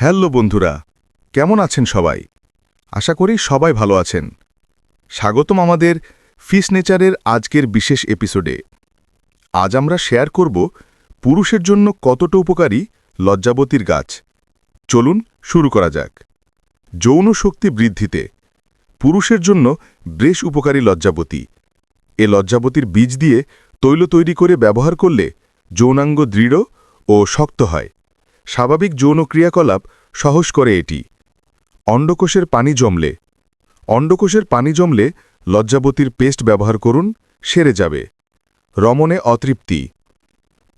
Hello বন্ধুরা, কেমন আছেন সবাই? আশা করি সবাই ভালো আছেন। স্বাগতম আমাদের ফিস নেচারের আজকের বিশেষ এপিসোডে। আজ আমরা শেয়ার করব পুরুষের জন্য কতটা উপকারী লজ্জাবতীর গাছ। চলুন শুরু করা যাক। যৌন শক্তি বৃদ্ধিতে পুরুষের জন্য বেশ উপকারী লজ্জাবতী। এ লজ্জাবতীর বীজ দিয়ে তৈল তৈরি করে ব্যবহার করলে যৌনাঙ্গ দৃঢ় ও শক্ত হয়। স্বাভাবিক যৌন ক্রিয়াকলাপ সহজ করে এটি। অন্ডকোষের পানি জমলে। অন্ডকোষের পানি জমলে লজ্জাবতীর পেস্ট ব্যবহার করুন, সেরে যাবে। রমণে অতৃপ্তি।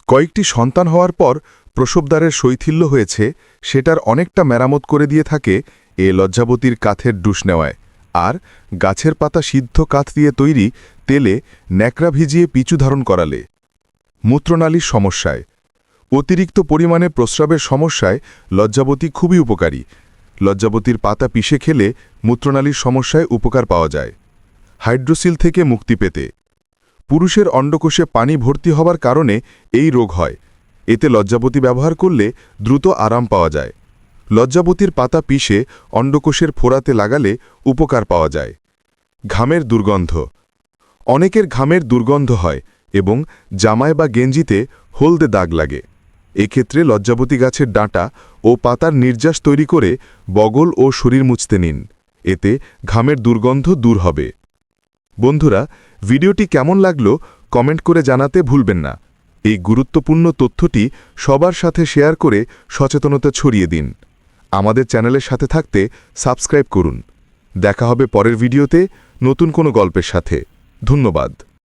কয়েকটি সন্তান হওয়ার পর প্রসবদ্বারের শৈথিল্য হয়েছে, সেটার অনেকটা মেরামত করে দিয়ে থাকে এ লজ্জাবতীর কাথের ডুস নেওয়ায়। আর গাছের পাতা সিদ্ধ কাঠ দিয়ে তৈরি তেলে ন্যাকড়া ভিজিয়ে পিচু ধারণ করালে। মূত্রনালীর সমস্যায়। অতিরিক্ত পরিমাণে প্রস্রাবের সমস্যায় লজ্জাবতী খুবই উপকারী। লজ্জাবতীর পাতা পিষে খেলে মূত্রনালীর সমস্যায় উপকার পাওয়া যায়। হাইড্রোসিল থেকে মুক্তি পেতে। পুরুষের অন্ডকোষে পানি ভর্তি হবার কারণে এই রোগ হয়। এতে লজ্জাবতী ব্যবহার করলে দ্রুত আরাম পাওয়া যায়। লজ্জাবতীর পাতা পিষে অন্ডকোষের ফোরাতে লাগালে উপকার পাওয়া যায়। ঘামের দুর্গন্ধ। অনেকের ঘামের দুর্গন্ধ হয় এবং জামায় বা গেঞ্জিতে হলদে দাগ লাগে। এক্ষেত্রে লজ্জাবতী গাছের ডাঁটা ও পাতার নির্যাস তৈরি করে বগল ও শরীর মুছতে নিন। এতে ঘামের দুর্গন্ধ দূর হবে। বন্ধুরা, ভিডিওটি কেমন লাগল কমেন্ট করে জানাতে ভুলবেন না। এই গুরুত্বপূর্ণ তথ্যটি সবার সাথে শেয়ার করে সচেতনতা ছড়িয়ে দিন। আমাদের চ্যানেলের সাথে থাকতে সাবস্ক্রাইব করুন। দেখা হবে পরের ভিডিওতে নতুন কোনো গল্পের সাথে। ধন্যবাদ।